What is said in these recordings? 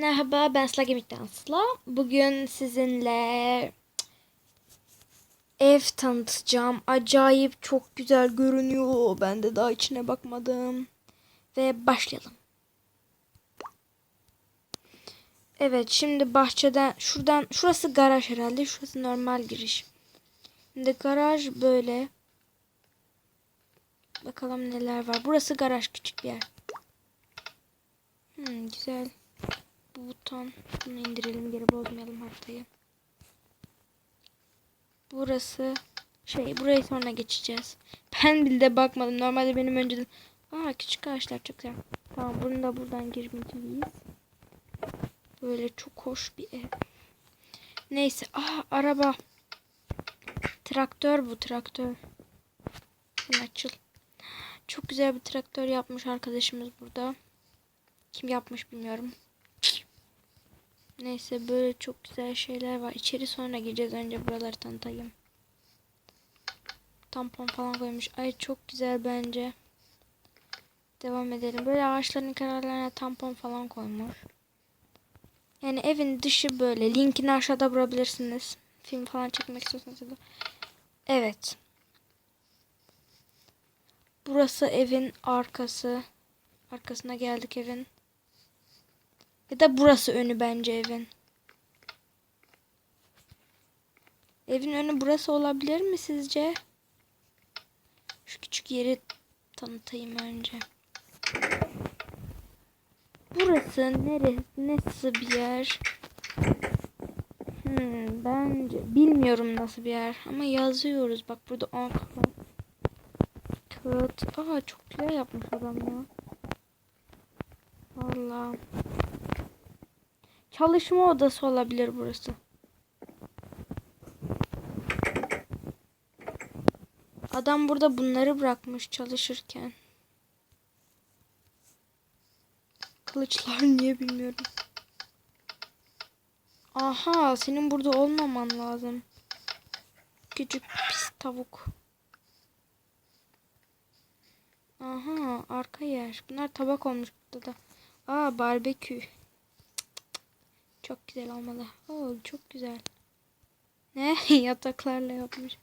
Merhaba ben Sıla Gemik'ten Sıla. Bugün sizinle ev tanıtacağım. Acayip çok güzel görünüyor. Ben de daha içine bakmadım. Ve başlayalım. Evet şimdi bahçeden şuradan şurası garaj herhalde. Şurası normal giriş. Şimdi garaj böyle. Bakalım neler var. Burası garaj küçük bir yer. Hmm, güzel. Bu buton. Bunu indirelim geri bozmayalım haritayı. Burası şey burayı sonra geçeceğiz. Ben bile bakmadım. Normalde benim önceden Aa küçük ağaçlar çok. Tamam bunu da buradan girmeyeceğiz. Böyle çok hoş bir ev. Neyse. Aa araba. Traktör bu traktör. Açıl. Çok güzel bir traktör yapmış arkadaşımız burada. Kim yapmış bilmiyorum. Neyse böyle çok güzel şeyler var. İçeri sonra gireceğiz. Önce buraları tanıtayım. Tampon falan koymuş. Ay çok güzel bence. Devam edelim. Böyle ağaçların kenarlarına tampon falan koymuş. Yani evin dışı böyle. Linkini aşağıda bulabilirsiniz. Film falan çekmek istiyorsanız. Evet. Burası evin arkası. Arkasına geldik evin. Ya da burası önü bence evin. Evin önü burası olabilir mi sizce? Şu küçük yeri tanıtayım önce. Burası neresi, nasıl bir yer? Hmm, bence bilmiyorum nasıl bir yer ama yazıyoruz. Bak burada anka. Kağıt. Aa çok güzel yapmış adam ya. Vallahi. Çalışma odası olabilir burası. Adam burada bunları bırakmış çalışırken. Kılıçlar niye bilmiyorum. Aha senin burada olmaman lazım. Küçük pis tavuk. Aha arka yer. Bunlar tabak olmuş burada da. Aa barbekü. Çok güzel olmalı. Oo, çok güzel. Ne? Yataklarla yapmış.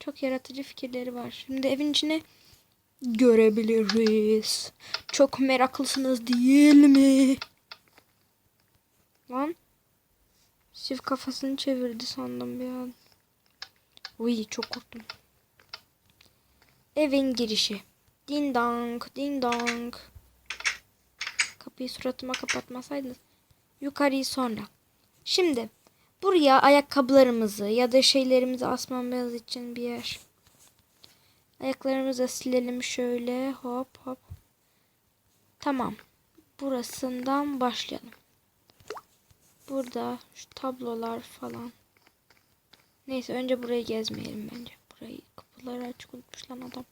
Çok yaratıcı fikirleri var. Şimdi evin içine görebiliriz. Çok meraklısınız değil mi? Lan. Çift kafasını çevirdi sandım bir an. Uy çok korktum. Evin girişi. Ding dong, ding dong. Kapıyı suratıma kapatmasaydınız. Yukarıyı sonra. Şimdi buraya ayakkabılarımızı ya da şeylerimizi asmamız için bir yer. Ayaklarımızı silelim şöyle hop hop. Tamam. Burasından başlayalım. Burada şu tablolar falan. Neyse önce burayı gezmeyelim bence. Burayı kapıları açık unutmuş lan adam.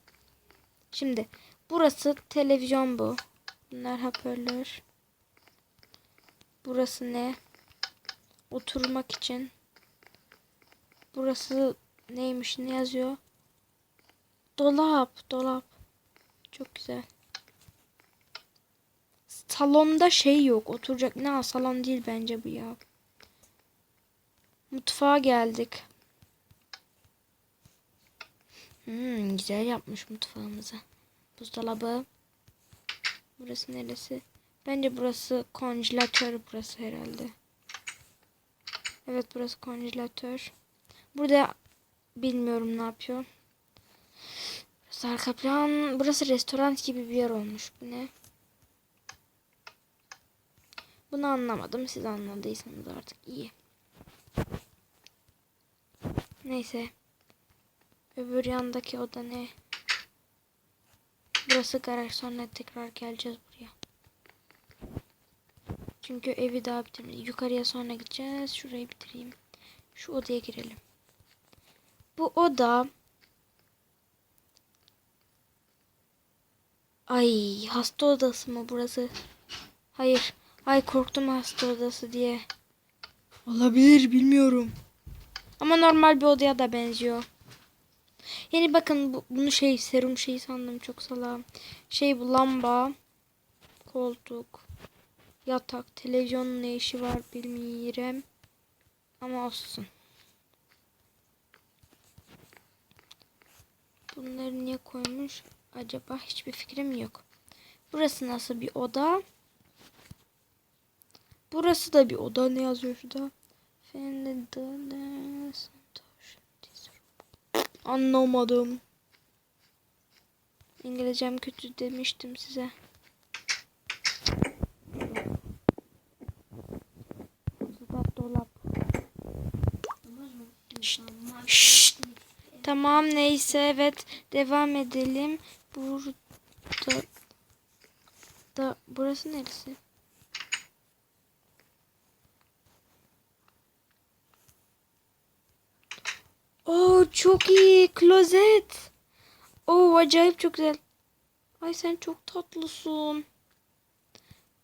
Şimdi burası televizyon bu. Bunlar hoparlör. Burası ne? Oturmak için. Burası neymiş ne yazıyor? Dolap, dolap. Çok güzel. Salonda şey yok. Oturacak ne salon değil bence bu ya. Mutfağa geldik. Hmm, güzel yapmış mutfağımızı. Buzdolabı. Burası neresi? Bence burası konjelatör burası herhalde. Evet burası konjelatör. Burada bilmiyorum ne yapıyor. Burası arka plan. Burası restoran gibi bir yer olmuş. Bu ne? Bunu anlamadım. Siz anladıysanız artık iyi. Neyse. Öbür yandaki oda ne? Burası garaj. Sonra tekrar geleceğiz buraya. Çünkü evi daha bitirmedik. Yukarıya sonra gideceğiz. Şurayı bitireyim. Şu odaya girelim. Bu oda Ay hasta odası mı burası? Hayır. Ay korktum hasta odası diye. Olabilir bilmiyorum. Ama normal bir odaya da benziyor. Yani bakın bu, bunu şey serum şeyi sandım çok salam. Şey bu lamba. Koltuk. Yatak, televizyonun ne işi var bilmiyorum. Ama olsun. Bunları niye koymuş acaba hiçbir fikrim yok. Burası nasıl bir oda? Burası da bir oda. Ne yazıyor şurada? Anlamadım. İngilizcem kötü demiştim size. Burada dolap. Şşt, şşt. Tamam neyse evet devam edelim. Burada da burası neresi? Oo çok iyi klozet. Oo acayip çok güzel. Ay sen çok tatlısın.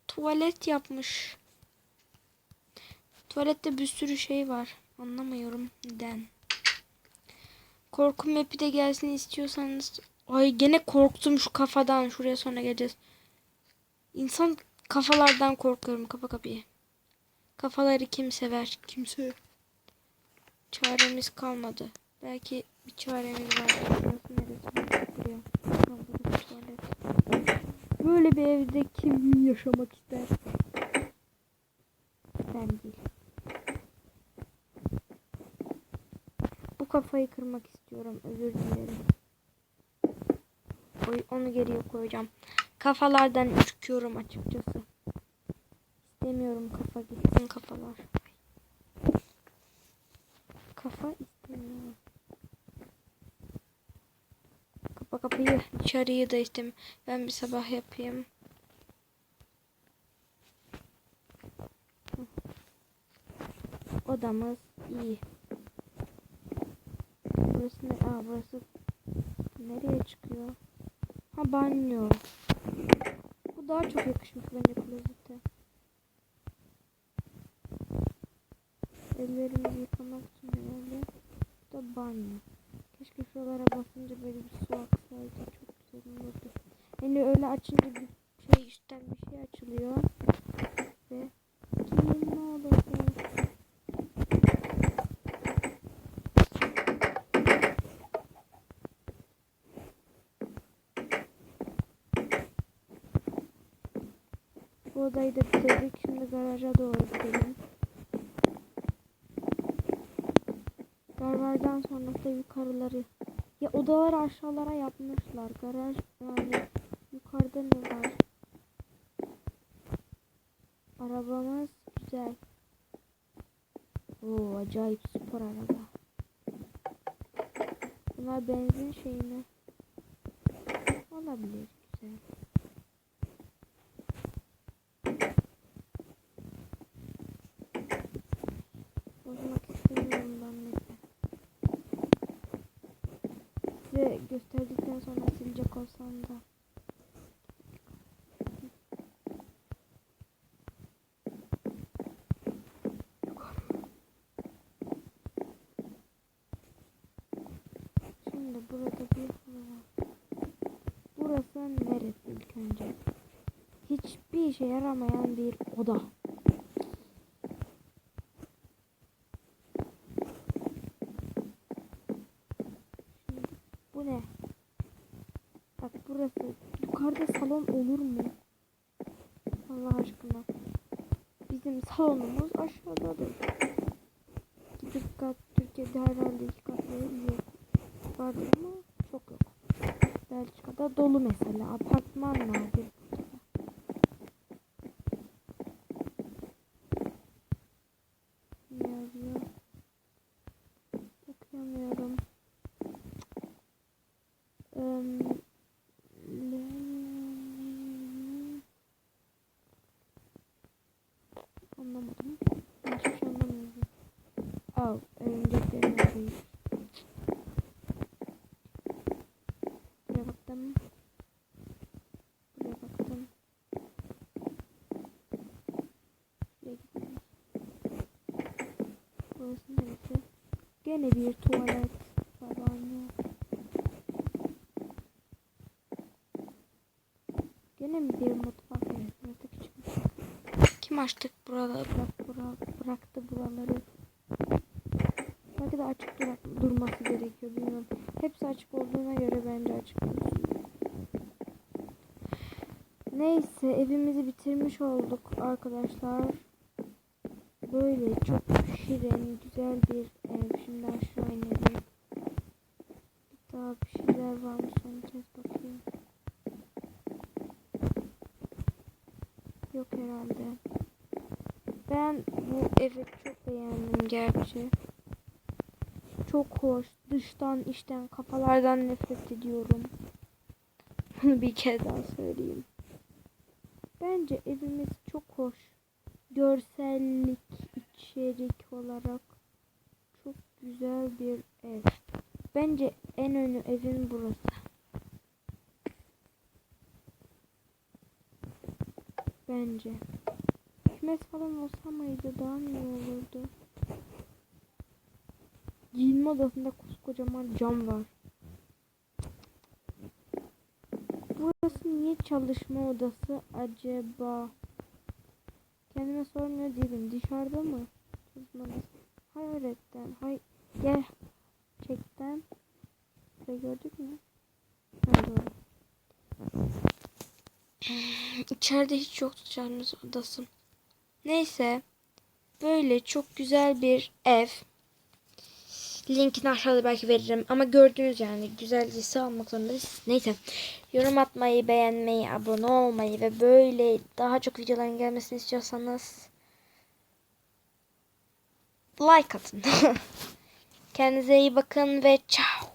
Tuvalet yapmış. Tuvalette bir sürü şey var. Anlamıyorum neden. Korku map'i de gelsin istiyorsanız. Ay gene korktum şu kafadan. Şuraya sonra geleceğiz. İnsan kafalardan korkuyorum. Kapa kapıyı. Kafaları kim sever? Kimse. Çaremiz kalmadı. Belki bir çaremiz var. Böyle bir evde kim yaşamak ister? Ben değil. Bu kafayı kırmak istiyorum. Özür dilerim. Onu geriye koyacağım. Kafalardan ürküyorum açıkçası. İstemiyorum kafa gitsin kafalar. Kafa istemiyorum. Kapa kapıyı. Dışarıyı da istemiyorum. Ben bir sabah yapayım. Odamız iyi. Burası ne? Aa burası nereye çıkıyor? Ha banyo. Bu daha çok yakışmış bence klozete. Ellerimizi yıkamak için herhalde. Bu da banyo. Keşke şuralara basınca böyle bir su aksaydı. Çok güzel olurdu. Yani öyle açınca bir şey üstten bir şey açılıyor. Ve giyin ne olur be. Bu odayı da bitirdik. Şimdi garaja doğru gidelim. Garajdan sonra da yukarıları. Ya odaları aşağılara yapmışlar. Garaj yani yukarıda ne var? Arabamız güzel. Oo acayip spor araba. Bunlar benzin şeyi mi? Olabilir güzel. Bozmak istemiyorum ben mesela. Size gösterdikten sonra silecek olsam da. Şimdi burada bir var. Burası neresi ilk önce? Hiçbir işe yaramayan bir oda. Şimdi bu ne? Bak burası. Yukarıda salon olur mu? Allah aşkına. Bizim salonumuz aşağıdadır. Gidip kat Türkiye'de herhalde iki katlı yok. Vardır ama çok yok. Belçika'da dolu mesela. Apartman nadir. Ne yazıyor? Okuyamıyorum. Eee, le- Anlamadım. Ben hiçbir şey anlamıyorum. Al, örümceklerin değil. Buraya baktım. Buraya baktım. Şuraya gidelim. Burası neresi? Gene bir tuvalet. Babaanne. Gene mi bir mutfak? Evet, burası küçük mutfak. açtık buraları bırak, bırak, bıraktı buraları. Belki de açık durak, durması gerekiyor bilmiyorum. Hepsi açık olduğuna göre bence açık dursun. Neyse evimizi bitirmiş olduk arkadaşlar. Böyle çok şirin güzel bir ev. Şimdi aşağı inelim. Bir daha bir kez bakayım. Yok herhalde. Ben bu evi çok beğendim gerçi. Çok hoş. Dıştan içten kafalardan nefret ediyorum. Bunu bir kez daha söyleyeyim. Bence evimiz çok hoş. Görsellik, içerik olarak çok güzel bir ev. Bence en önü evin burası. Bence. Kümes falan olsa mıydı daha iyi olurdu. Giyinme odasında koskocaman cam var. Burası niye çalışma odası acaba? Kendime sormuyor değilim. Dışarıda mı? Çalışma. Hay öğretmen. Hay gel. Çekten. Burayı gördük mü? Ha, doğru. İçeride hiç yoktu çalışma odası. Neyse. Böyle çok güzel bir ev. Linkini aşağıda belki veririm. Ama gördüğünüz yani güzelcesi almak zorundayız. Neyse. Yorum atmayı, beğenmeyi, abone olmayı ve böyle daha çok videoların gelmesini istiyorsanız like atın. Kendinize iyi bakın ve ciao.